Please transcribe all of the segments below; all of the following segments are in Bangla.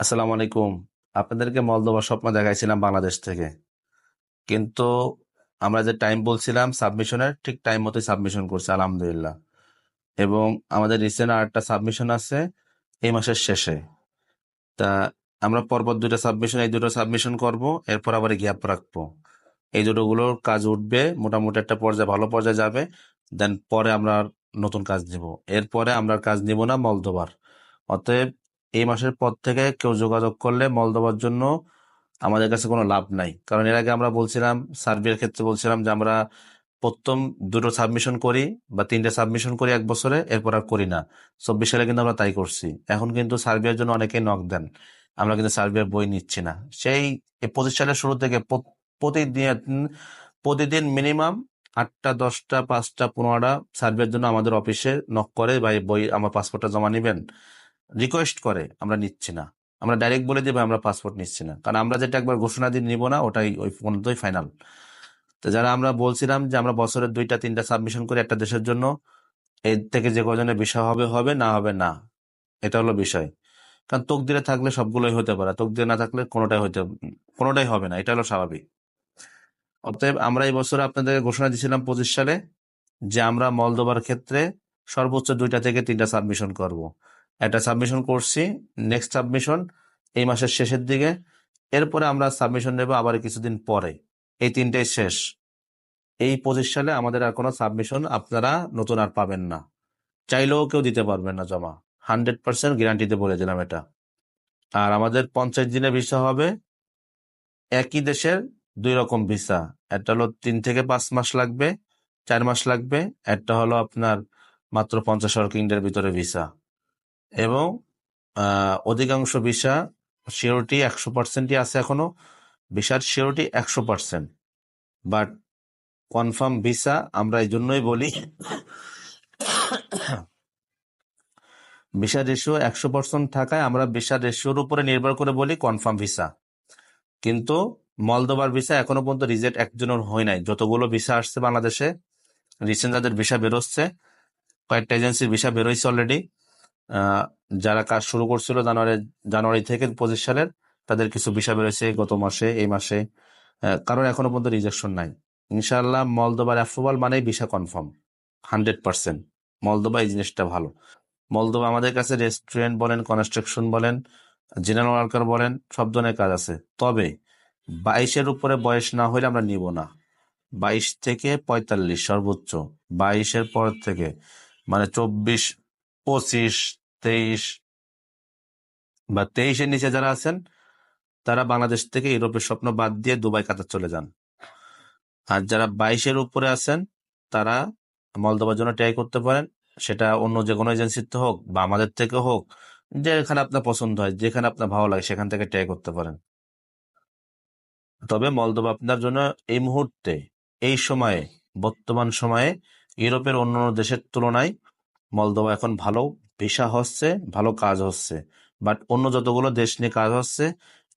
আসসালামু আলাইকুম। আপনাদেরকে মলদোবা স্বপ্ন দেখাইছিলাম বাংলাদেশ থেকে। কিন্তু আমরা যে টাইম বলছিলাম সাবমিশনের ঠিক টাইম মতোই সাবমিশন করছি, আলহামদুলিল্লাহ। এবং আমাদের রিসেন্ট আরেকটা সাবমিশন আছে, এই মাসের শেষে। তা আমরা পরপর দুটো সাবমিশন এই দুটো সাবমিশন করব, এরপর আবার গ্যাপ রাখব। এই দুটোগুলোর কাজ উঠবে, মোটামুটি একটা পর্যায়ে, ভালো পর্যায়ে যাবে দেন পরে আমরা নতুন কাজ নিব। এরপরে আমরা কাজ নিব না মলদোবার অতএব এই মাসের পর থেকে কেউ যোগাযোগ করলে মলদোবার জন্য আমাদের কাছে কোনো লাভ নাই। কারণ এর আগে আমরা বলছিলাম সার্বিয়ার ক্ষেত্রে বলছিলাম যে আমরা প্রথম দুটো সাবমিশন করি বা তিনটে সাবমিশন করি এক বছরে, এরপর আর করি না। চব্বিশ সালে কিন্তু আমরা তাই করছি। এখন কিন্তু সার্বিয়ার জন্য অনেকেই নক দেন। আমরা কিন্তু সার্বিয়ার বই নিচ্ছি না। সেই পঁচিশ সালের শুরু থেকে প্র- প্রতিদিন প্রতিদিন মিনিমাম আটটা, দশটা, পাঁচটা, পনেরোটা সার্ভের জন্য আমাদের অফিসে নক করে বা বই আমার পাসপোর্টটা জমা নিবেন। রিকোয়েস্ট করে, আমরা নিচ্ছি না। আমরা ডাইরেক্ট বলে ভাই আমরা পাসপোর্ট নিচ্ছি না। কারণ আমরা যেটা একবার ঘোষণা দিয়ে নিব না, ওটাই ওই পর্যন্তই ফাইনাল তো যারা আমরা বলছিলাম যে আমরা বছরের দুইটা, তিনটা সাবমিশন করি একটা দেশের জন্য, এর থেকে যে কজনের বিষয় হবে হবে, না হবে, না। এটা হলো বিষয়। কারণ তকদিরে থাকলে সবগুলোই হতে পারে তোক তকদিরে না থাকলে কোনোটাই হতে, কোনোটাই হবে না, এটা হলো স্বাভাবিক। অতএব আমরা এই বছর আপনাদের ঘোষণা দিয়েছিলাম পঁচিশ সালে যে আমরা মলদোবার ক্ষেত্রে সর্বোচ্চ দুইটা থেকে তিনটা সাবমিশন করব। একটা সাবমিশন করছি নেক্সট সাবমিশন এই মাসের শেষের দিকে। এরপরে আমরা সাবমিশন নেব আবার কিছুদিন পরে। এই তিনটাই শেষ। এই পঁচিশ সালে আমাদের আর কোনো সাবমিশন আপনারা নতুন আর পাবেন না। চাইলেও কেউ দিতে পারবেন না জমা। হান্ড্রেড পার্সেন্ট গ্যারান্টিতে বলে দিলাম এটা। আর আমাদের পঞ্চাশ দিনে ভিসা হবে। একই দেশের দুই রকম ভিসা একটা হলো তিন থেকে পাঁচ মাস লাগবে, চার মাস লাগবে। একটা হলো আপনার মাত্র পঞ্চাশ ওয়ার্কিংডের ভিতরে ভিসা এবং অধিকাংশ ভিসা শিওরিটি একশো পার্সেন্টই আছে এখনও। ভিসার শিওরিটি একশো পার্সেন্ট। বাট কনফার্ম ভিসা আমরা এই জন্যই বলি, ভিসা রেশিও একশো পার্সেন্ট থাকায় আমরা ভিসা রেশিওর উপরে নির্ভর করে বলি কনফার্ম ভিসা। কিন্তু মলদোবার ভিসা এখনও পর্যন্ত রিজেক্ট একজনের হয় নাই। যতগুলো ভিসা আসছে বাংলাদেশে, রিসেন্ট যাদের ভিসা বেরোচ্ছে, কয়েকটা এজেন্সির ভিসা বেরোইছে অলরেডি যারা কাজ শুরু করছিল জানুয়ারি জানুয়ারি থেকে পঁচিশ সালের, তাদের কিছু ভিসা বেরোচ্ছে গত মাসে, এই মাসে। কারণ এখনও পর্যন্ত রিজেকশন নাই। ইনশাআল্লাহ মলদোবার অ্যাপ্রুভাল মানেই visa confirm hundred percent Moldova এই জিনিসটা ভালো। মলদোবা আমাদের কাছে রেস্টুরেন্ট বলেন কনস্ট্রাকশন বলেন জেনারেল ওয়ার্কার বলেন, সব ধরনের কাজ আছে। তবে বাইশের উপরে বয়স না হলে আমরা নিব না। বাইশ থেকে পঁয়তাল্লিশ সর্বোচ্চ। বাইশের পর থেকে মানে চব্বিশ, পঁচিশ তেইশ বা তেইশের নিচে যারা আছেন, তারা বাংলাদেশ থেকে ইউরোপের স্বপ্ন বাদ দিয়ে দুবাই, কাতার চলে যান। আর যারা বাইশের উপরে আছেন, তারা মলদোবার জন্য ট্রাই করতে পারেন। সেটা অন্য যে কোনো এজেন্সিতে হোক বা আমাদের থেকে হোক, যেখানে আপনার পছন্দ হয়, যেখানে আপনার ভালো লাগে, সেখান থেকে ট্রাই করতে পারেন। তবে মলদোবা আপনার জন্য এই মুহূর্তে, এই সময়ে, বর্তমান সময়ে, ইউরোপের অন্য দেশের তুলনায় মলদোবা এখন ভালো ভিসা হচ্ছে, ভালো কাজ হচ্ছে। বাট অন্য যতগুলো দেশ নিয়ে কাজ হচ্ছে,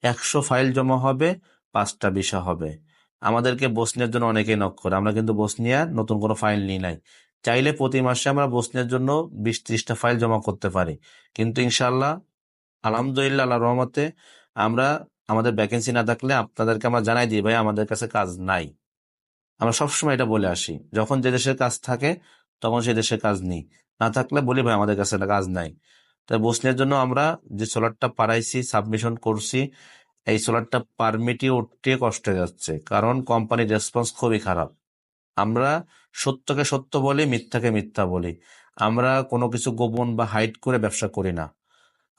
একশো ফাইল জমা হবে, পাঁচটা ভিসা হবে। আমাদেরকে বসনিয়ার জন্য অনেকেই নক করে। আমরা কিন্তু বসনিয়ার নতুন কোনো ফাইল নিই নাই। চাইলে প্রতি মাসে আমরা বসনিয়ার জন্য বিশ ত্রিশটা ফাইল জমা করতে পারি। কিন্তু ইনশাল্লাহ আলহামদুলিল্লাহ আল্লাহ রহমতে আমরা, আমাদের ভ্যাকেন্সি না থাকলে আপনাদেরকে আমরা জানাই দিই, ভাই, আমাদের কাছে কাজ নাই। আমরা সবসময় এটা বলে আসি। যখন যে দেশের কাজ থাকে, তখন সেই দেশের কাজ নেই। না থাকলে বলি ভাই আমাদের কাছে কাজ নাই। তাই বসনিয়ার জন্য আমরা যে সোলারটা পারাইছি সাবমিশন করছি, এই সোলারটা পারমিটই উঠতে কষ্ট যাচ্ছে কারণ কোম্পানির রেসপন্স খুবই খারাপ। আমরা সত্যকে সত্য বলি, মিথ্যাকে মিথ্যা বলি। আমরা কোনো কিছু গোপন বা হাইড করে ব্যবসা করি না।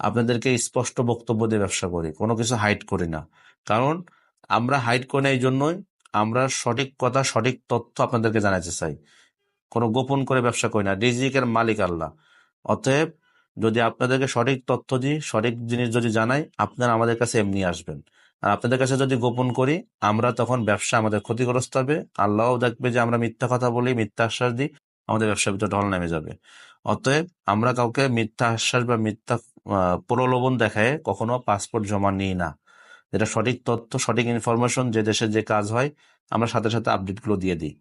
আপনাদেরকে স্পষ্ট বক্তব্য দিয়ে ব্যবসা করি, কোনো কিছু হাইড করি না। কারণ আমরা হাইড করি না এই জন্যই আমরা সঠিক কথা, সঠিক তথ্য আপনাদেরকে জানাতে চাই। কোনো গোপন করে ব্যবসা করি না। রিজিকের মালিক আল্লাহ। অতএব যদি আপনাদেরকে সঠিক তথ্য দিই, সঠিক জিনিস যদি জানাই, আপনারা আমাদের কাছে এমনি আসবেন। আর আপনাদের কাছে যদি গোপন করি, আমরা তখন ব্যবসা আমাদের ক্ষতিগ্রস্ত হবে। আল্লাহও দেখবে যে আমরা মিথ্যা কথা বলি, মিথ্যা আশ্বাস দিই, আমাদের ব্যবসার ভিতরে ঢল নেমে যাবে। অতএব আমরা কাউকে মিথ্যা আশ্বাস বা মিথ্যা প্রলোভন দেখায় কখনো পাসপোর্ট জমা নিই না। যেটা সঠিক তথ্য, সঠিক ইনফরমেশন যে দেশে যে কাজ হয়, আমরা সাথে সাথে আপডেটগুলো দিয়ে দিই।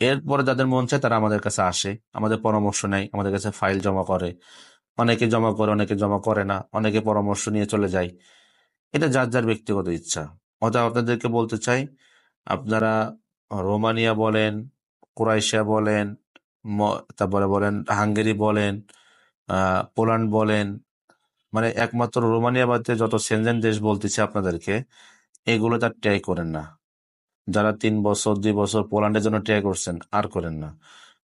এরপরে যাদের মন চায় তারা আমাদের কাছে আসে, আমাদের পরামর্শ নেয়, আমাদের কাছে ফাইল জমা করে। অনেকে জমা করে, অনেকে জমা করে না, অনেকে পরামর্শ নিয়ে চলে যায়। এটা যার যার ব্যক্তিগত ইচ্ছা। অতএব আপনাদেরকে বলতে চাই, আপনারা রোমানিয়া বলেন ক্রোয়েশিয়া বলেন তারপরে বলেন হাঙ্গেরি বলেন পোল্যান্ড বলেন মানে একমাত্র রোমানিয়া বাদে যত সেনজেন দেশ বলতেছি আপনাদেরকে, এগুলো তার ট্রাই করেন না। যারা তিন বছর, দুই বছর পোল্যান্ডের জন্য ট্রাই করছেন, আর করেন না।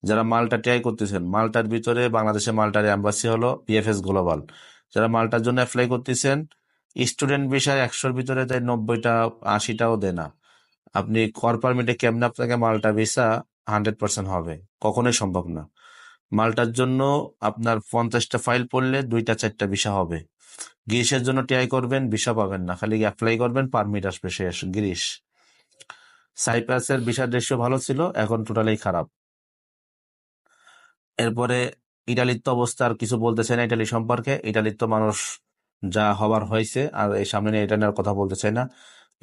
যারা মালটা ট্রাই করতেছেন, মালটার ভিতরে বাংলাদেশে মালটার এম্বাসি হলো বিএফএস গ্লোবাল। যারা মালটার জন্য অ্যাপ্লাই করতেছেন স্টুডেন্ট বিষয় একশোর ভিতরে তাই নব্বইটা, আশিটাও দেয় না। আপনি কর পারমিটে কেমনে আপনাকে মালটা ভিসা হান্ড্রেড পার্সেন্ট হবে? কখনোই সম্ভব না। মালটার জন্য আপনার পঞ্চাশটা ফাইল পড়লে দুইটা, চারটা ভিসা হবে। গ্রিসের জন্য ট্রাই করবেন ভিসা পাবেন না। খালি অ্যাপ্লাই করবেন পারমিট আসবে শেষ, গ্রিস। সাইপ্রাসের ভিসার রেশিও ভালো ছিল, এখন টোটালি খারাপ। এরপরে ইটালির তো অবস্থা আর কিছু বলতে চাই না ইটালি সম্পর্কে। ইটালির তো মানুষ যা হবার হয়েছে, আর এই সামনে নিয়ে এটা নিয়ে আর কথা বলতে চাই না।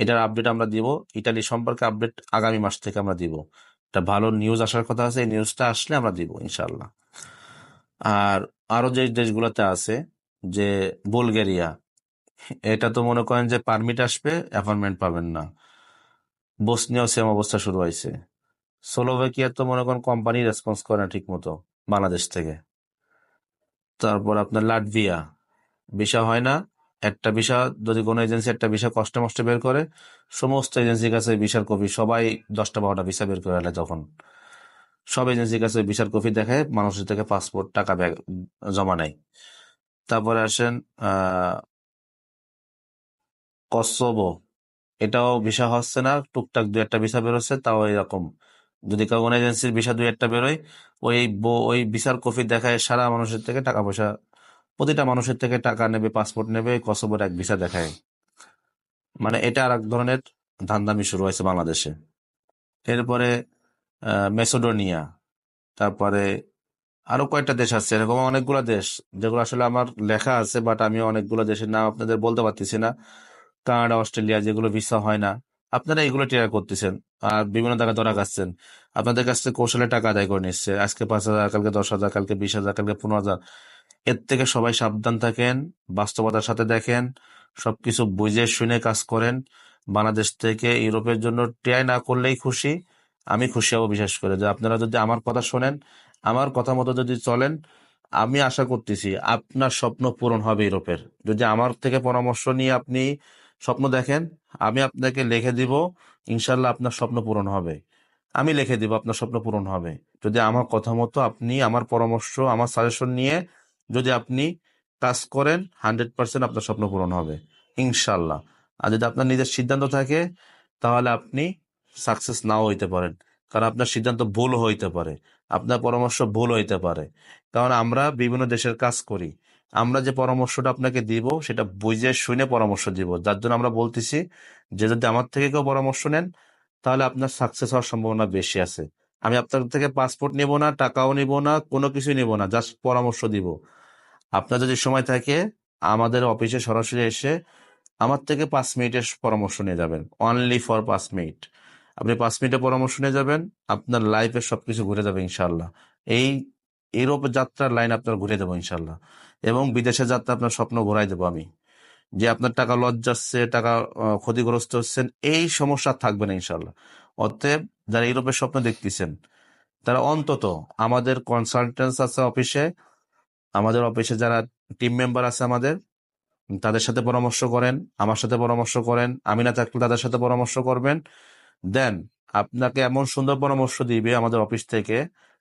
এটার আপডেট আমরা দিব, ইটালি সম্পর্কে আপডেট আগামী মাস থেকে আমরা দিব। একটা ভালো নিউজ আসার কথা আছে, এই নিউজটা আসলে আমরা দিব ইনশাল্লাহ আর আরও যে দেশগুলোতে আছে, যে বুলগেরিয়া, এটা তো মনে করেন যে পারমিট আসবে অ্যাপয়েন্টমেন্ট পাবেন না। বসনিয়াও সেম অবস্থা শুরু হয়েছে। স্লোভাকিয়া তো মনে করেন কোম্পানি রেসপন্স করে না ঠিক মতো বাংলাদেশ থেকে। তারপর আপনার লাটভিয়া। ভিসা হয় না, একটা ভিসা, যদি কোনো এজেন্সি একটা ভিসা কষ্টে মষ্টে বের করে, সমস্ত এজেন্সির কাছে ভিসার কপি, সবাই দশটা বারোটা ভিসা বের করে তখন সব এজেন্সির কাছে ভিসার কপি দেখে মানুষের থেকে পাসপোর্ট টাকা ব্যাগ জমা নেয়। তারপরে আসেন কসোভো। এটাও ভিসা হচ্ছে না, টুকটাক দু একটা ভিসা বেরোচ্ছে, তাও এরকম। যদি কোনো এজেন্সির ভিসা দুই একটা বেরোয়, ওই ওই ভিসার কপি দেখায় সারা মানুষের থেকে টাকা পয়সা, প্রতিটা মানুষের থেকে টাকা নেবে পাসপোর্ট নেবে কসোভোর এক ভিসা দেখায়। মানে এটা আর এক ধরনের ধান্দামি শুরু হয়েছে বাংলাদেশে। এরপরে মেসোডোনিয়া, তারপরে আরও কয়েকটা দেশ আছে, এরকম অনেকগুলো দেশ, যেগুলো আসলে আমার লেখা আছে বাট আমি অনেকগুলো দেশের নাম আপনাদের বলতে পারতেছি না। কানাডা, অস্ট্রেলিয়া যেগুলো ভিসা হয় না, আপনারা এগুলো ট্রাই করতেছেন। আর বিভিন্ন জায়গায় ধরা খাচ্ছেন। আপনাদের কাছ থেকে কৌশলে টাকা আদায় করে নিচ্ছে। আজকে পাঁচ হাজার, কালকে দশ হাজার, কালকে বিশ হাজার, কালকে পনেরো হাজার। এর থেকে সবাই সাবধান থাকেন, বাস্তবতার সাথে দেখেন, সবকিছু বুঝে শুনে কাজ করেন। বাংলাদেশ থেকে ইউরোপের জন্য ট্রাই না করলেই খুশি। আমি খুশি হব বিশেষ করে। যে আপনারা যদি আমার কথা শোনেন, আমার কথা মতো যদি চলেন, আমি আশা করতেছি আপনার স্বপ্ন পূরণ হবে ইউরোপের। যদি আমার থেকে পরামর্শ নিয়ে আপনি স্বপ্ন দেখেন, আমি আপনাকে লিখে দিব ইনশাল্লাহ আপনার স্বপ্ন পূরণ হবে। আমি লিখে দিব, আপনার স্বপ্ন পূরণ হবে। যদি আমার কথা মতো আপনি আমার পরামর্শ, আমার সাজেশন নিয়ে যদি আপনি কাজ করেন হান্ড্রেড পার্সেন্ট আপনার স্বপ্ন পূরণ হবে ইনশাল্লাহ আর যদি আপনার নিজের সিদ্ধান্ত থাকে, তাহলে আপনি সাকসেস নাও হইতে পারেন। কারণ আপনার সিদ্ধান্ত ভুল হইতে পারে, আপনার পরামর্শ ভুল হইতে পারে। কারণ আমরা বিভিন্ন দেশের কাজ করি। আমরা যে পরামর্শটা আপনাকে দিব, সেটা বুঝে শুনে পরামর্শ দিব। যার জন্য আমরা বলতেছি, যে যদি আমার থেকে কেউ পরামর্শ নেন, তাহলে আপনার সাকসেস হওয়ার সম্ভাবনা বেশি আছে। আমি আপনার থেকে পাসপোর্ট নিব না, টাকাও নিব না, কোনো কিছুই নিব না জাস্ট পরামর্শ দিব। আপনার যদি সময় থাকে, আমাদের অফিসে সরাসরি এসে আমার থেকে পাঁচ মিনিটের পরামর্শ নিয়ে যাবেন। অনলি ফর পাঁচ মিনিট। আপনি পাঁচ মিনিটের পরামর্শ নিয়ে যাবেন, আপনার লাইফে সবকিছু ঘুরে যাবে ইনশাল্লাহ এই ইউরোপ যাত্রার লাইন আপনার ঘুরে দেবো ইনশাল্লাহ এবং বিদেশে যাত্রা আপনার স্বপ্ন ঘোরাই দেবো আমি। যে আপনার টাকা লজ যাচ্ছে, টাকা ক্ষতিগ্রস্ত হচ্ছেন, এই সমস্যা থাকবে না ইনশাল্লাহ অতএব যারা ইউরোপের স্বপ্ন দেখতেছেন, তারা অন্তত আমাদের কনসালটেন্স আছে অফিসে, আমাদের অফিসে যারা টিম মেম্বার আছে আমাদের, তাদের সাথে পরামর্শ করেন, আমার সাথে পরামর্শ করেন, আমি না থাকলে তাদের সাথে পরামর্শ করবেন। দেন, আপনাকে এমন সুন্দর পরামর্শ দিবে আমাদের অফিস থেকে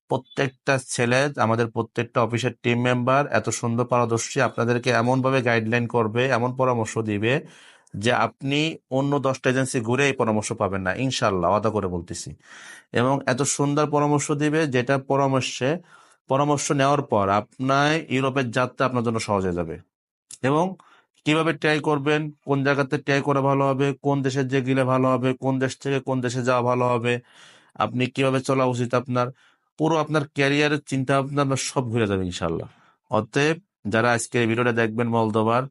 প্রত্যেকটা ছেলে, আমাদের প্রত্যেকটা অফিসের টিম মেম্বার এত সুন্দর পারদর্শী, আপনাদেরকে এমনভাবে গাইডলাইন করবে, এমন পরামর্শ দিবে যে আপনি অন্য দশটা এজেন্সি ঘুরে এই পরামর্শ পাবেন না। ইনশাল্লাহ আদা করে বলতেছি। এবং এত সুন্দর পরামর্শ দিবে যেটা পরামর্শে, পরামর্শ নেওয়ার পর আপনার ইউরোপের যাত্রা আপনার জন্য সহজ হয়ে যাবে। এবং কীভাবে ট্রাই করবেন, কোন জায়গাতে ট্রাই করা ভালো হবে, কোন দেশে যে গেলে ভালো হবে, কোন দেশ থেকে কোন দেশে যাওয়া ভালো হবে, আপনি কীভাবে চলা উচিত আপনার পুরো আপনার ক্যারিয়ারের চিন্তা ভাবনা আপনার সব ঘুরে যাবে ইনশাল্লাহ অতএব যারা আজকে এই ভিডিওটা দেখবেন মলদোবার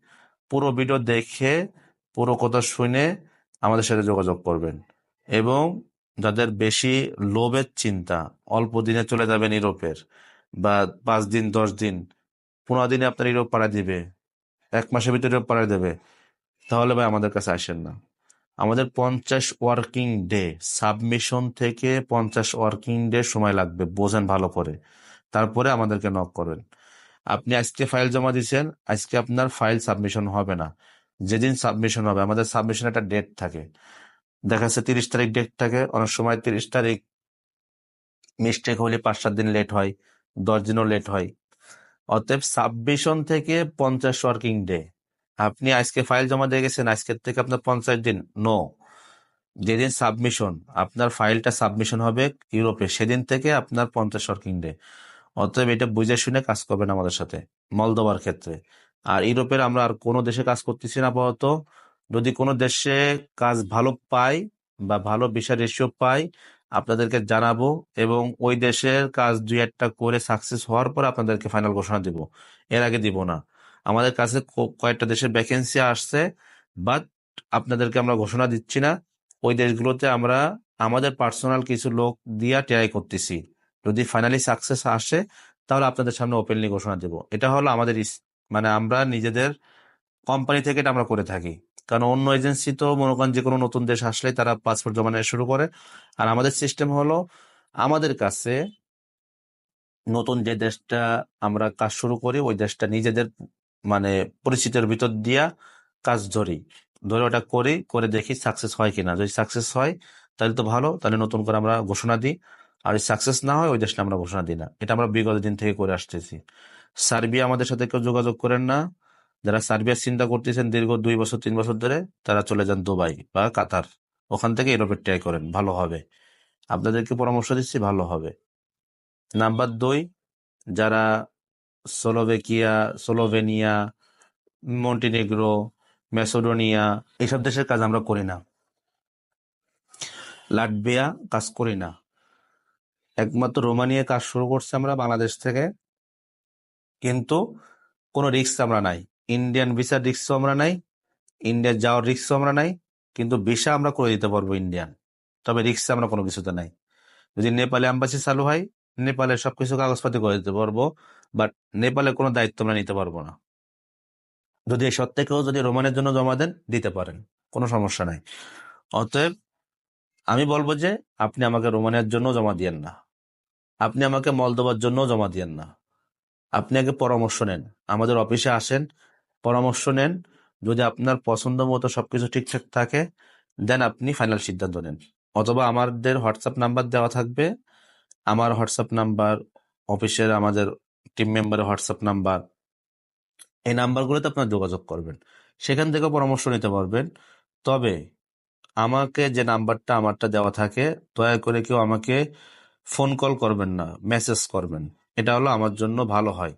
পুরো ভিডিও দেখে, পুরো কথা শুনে আমাদের সাথে যোগাযোগ করবেন। এবং যাদের বেশি লোভের চিন্তা, অল্প দিনে চলে যাবেন ইউরোপের বা পাঁচ দিন, দশ দিন, পনেরো দিনে আপনার ইউরোপ পাড়া দিবে, এক মাসের ভিতরে ইউরোপ পাড়া দেবে, তাহলে ভাই আমাদের কাছে আসেন না। আমাদের পঞ্চাশ ওয়ার্কিং ডে সাবমিশন থেকে পঞ্চাশ ওয়ার্কিং ডে সময় লাগবে, বোঝেন ভালো করে। তারপরে আমাদেরকে নক করবেন আপনি আজকে ফাইল জমা দিয়েছেন আজকে আপনার ফাইল সাবমিশন হবে না। যেদিন সাবমিশন হবে, আমাদের সাবমিশন একটা ডেট থাকে। দেখা যাচ্ছে তিরিশ তারিখ ডেট থাকে, অনেক সময় তিরিশ তারিখ মিস্টেক হলে পাঁচ সাত দিন লেট হয়, দশ দিনও লেট হয়। অতএব সাবমিশন থেকে পঞ্চাশ ওয়ার্কিং ডে আপনি আজকে ফাইল জমা দিয়ে গেছেন, আজকের থেকে আপনার পঞ্চাশ দিন। নো যেদিন সাবমিশন আপনার ফাইলটা সাবমিশন হবে ইউরোপে, সেদিন থেকে আপনার পঞ্চাশ ওয়ার্কিং ডে অতএব এটা বুঝে শুনে কাজ করবেন আমাদের সাথে মলদোবার ক্ষেত্রে। আর ইউরোপের আমরা আর কোনো দেশে কাজ করতেছি না আপাতত। যদি কোনো দেশে কাজ ভালো পাই বা ভালো বিষয় রেশিও পাই, আপনাদেরকে জানাব এবং ওই দেশের কাজ দুই একটা করে সাকসেস হওয়ার পর আপনাদেরকে ফাইনাল ঘোষণা দিব। এর আগে দিব না। আমাদের কাছে কয়েকটা দেশের ভ্যাকেন্সি আসছে বাট আপনাদেরকে আমরা ঘোষণা দিচ্ছি না। ওই দেশগুলোতে আমরা আমাদের পার্সোনাল কিছু লোক দিয়া ট্রাই করতেছি। যদি ফাইনালি সাকসেস আসে, তাহলে আপনাদের সামনে ওপেনলি ঘোষণা দেব। এটা হলো আমাদের মানে আমরা নিজেদের কোম্পানি থেকে এটা আমরা করে থাকি। কারণ অন্য এজেন্সি তো মনে করেন যে কোনো নতুন দেশ আসলেই তারা পাসপোর্ট জমা নেওয়া শুরু করে। আর আমাদের সিস্টেম হলো আমাদের কাছে নতুন যে দেশটা আমরা কাজ শুরু করি, ওই দেশটা নিজেদের মানে পরিচিতির ভিতর দিয়া কাজ ধরি। ধরে ওটা করি, করে দেখি সাকসেস হয় কিনা। যদি সাকসেস হয়, তাহলে তো ভালো, তাহলে নতুন করে আমরা ঘোষণা দিই। আর সাকসেস না হয়, ওই দেশটা আমরা ঘোষণা দিই না। এটা আমরা বিগত দিন থেকে করে আসতেছি। সার্বিয়া আমাদের সাথে কেউ যোগাযোগ করেন না। যারা সার্বিয়ার চিন্তা করতেছেন দীর্ঘ দুই বছর, তিন বছর ধরে, তারা চলে যান দুবাই বা কাতার। ওখান থেকে ইউরোপের ট্রাই করেন, ভালো হবে। আপনাদেরকে পরামর্শ দিচ্ছি, ভালো হবে। নাম্বার দুই, যারা স্লোভেকিয়া স্লোভেনিয়া মন্টিনেগ্রো মেসোডোনিয়া এইসব দেশের কাজ আমরা করি না। লাটভিয়া কাজ করি না। একমাত্র রোমানিয়া কাজ শুরু করছে আমরা বাংলাদেশ থেকে। কিন্তু কোনো রিস্ক আমরা নাই। ইন্ডিয়ান ভিসার রিস্কও আমরা নাই। ইন্ডিয়া যাওয়ার রিস্কও আমরা নাই। কিন্তু ভিসা আমরা করে দিতে পারব ইন্ডিয়ান তবে রিস্ক আমরা কোনো কিছুতে নাই। যদি নেপালে আম্বাসি চালু হয় নেপালে সবকিছু কাগজপাতি করে দিতে পারব বাট নেপালে কোনো দায়িত্ব আমরা নিতে পারব না। যদি এই সত্ত্বেও যদি রোমানের জন্য জমা দেন, দিতে পারেন, কোনো সমস্যা নাই। অতএব আমি বলব যে, আপনি আমাকে রোমানিয়ার জন্য জমা দিয়েন না। আপনি আমাকে মলদোবার জন্য জমা দিয়েন না। আপনি আগে পরামর্শ নেন, আমাদের অফিসে আসেন, পরামর্শ নেন, যদি আপনার পছন্দ মতো সবকিছু ঠিকঠাক থাকে, দেন আপনি ফাইনাল সিদ্ধান্ত নেন। অথবা আমাদের হোয়াটসঅ্যাপ নাম্বার দেওয়া থাকবে আমার হোয়াটসঅ্যাপ নাম্বার, অফিসের আমাদের টিম মেম্বারের হোয়াটসঅ্যাপ নাম্বার, এই নাম্বারগুলোতে আপনার যোগাযোগ করবেন। সেখান থেকে পরামর্শ নিতে পারবেন। তবে আমাকে যে নাম্বারটা আমারটা দেওয়া থাকে, দয়া করে কেউ আমাকে ফোন কল করবেন না মেসেজ করবেন। এটা হলো আমার জন্য ভালো হয়।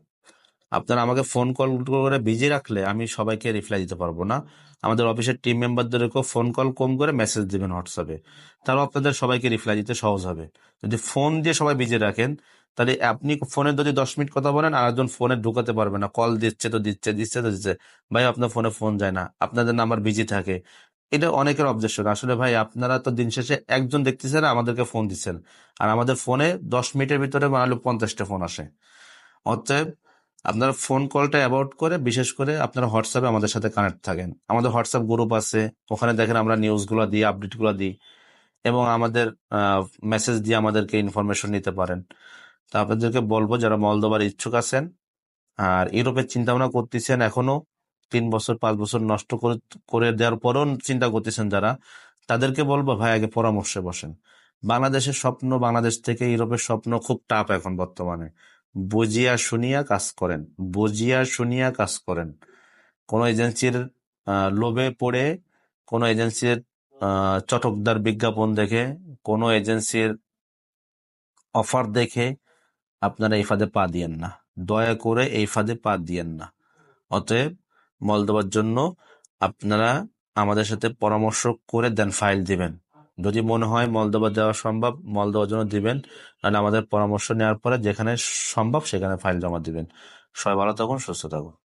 আপনারা আমাকে ফোন কল করে বিজি রাখলে আমি সবাইকে রিপ্লাই দিতে পারব না। আমাদের অফিসের টিম মেম্বারদেরকেও ফোন কল কম করে মেসেজ দেবেন হোয়াটসঅ্যাপে তারাও আপনাদের সবাইকে রিপ্লাই দিতে সহজ হবে। যদি ফোন দিয়ে সবাই বিজি রাখেন, তাহলে আপনি ফোনে যদি দশ মিনিট কথা বলেন, আর একজন ফোনে ঢুকাতে পারবে না। কল দিচ্ছে তো দিচ্ছে দিচ্ছে তো দিচ্ছে। ভাই, আপনার ফোনে ফোন যায় না। আপনাদের নাম্বার বিজি থাকে। এটা অনেকের অবজেকশন আসলে ভাই, আপনারা তো দিন শেষে একজন দেখতেছেন, আমাদেরকে ফোন দিচ্ছেন। আর আমাদের ফোনে দশ মিনিটের ভিতরে বানালে পঞ্চাশটা ফোন আসে। অতএব আপনারা ফোন কলটা অ্যাভয়েড করে, বিশেষ করে আপনারা হোয়াটসঅ্যাপে আমাদের সাথে কানেক্ট থাকেন। আমাদের হোয়াটসঅ্যাপ গ্রুপ আছে, ওখানে দেখেন আমরা নিউজগুলো দিই আপডেটগুলো দিই, এবং আমাদের মেসেজ দিয়ে আমাদেরকে ইনফরমেশন নিতে পারেন। তা আপনাদেরকে বলব, যারা মলদোবার ইচ্ছুক আছেন, আর ইউরোপের চিন্তা ভাবনা করতেছেন এখনও, তিন বছর, পাঁচ বছর নষ্ট করে করে দেওয়ার পরও চিন্তা করতেছেন যারা, তাদেরকে বলব, ভাই, আগে পরামর্শে বসেন। বাংলাদেশের স্বপ্ন, বাংলাদেশ থেকে ইউরোপের স্বপ্ন খুব টাফ এখন বর্তমানে। বুঝিয়া শুনিয়া কাজ করেন, বুঝিয়া শুনিয়া কাজ করেন। কোন এজেন্সির লোভে পড়ে, কোন এজেন্সির চটকদার বিজ্ঞাপন দেখে, কোন এজেন্সির অফার দেখে আপনারা এই ফাঁদে পা দিয়েন না। দয়া করে এই ফাঁদে পা দিয়েন না। অতএব মলদোবার জন্য আপনারা আমাদের সাথে পরামর্শ করে দেন, ফাইল দিবেন। যদি মনে হয় মলদোবা যাওয়া সম্ভব, মলদোবার জন্য দিবেন। নাহলে আমাদের পরামর্শ নেওয়ার পরে যেখানে সম্ভব সেখানে ফাইল জমা দিবেন। সবাই ভালো থাকুন, সুস্থ থাকুন।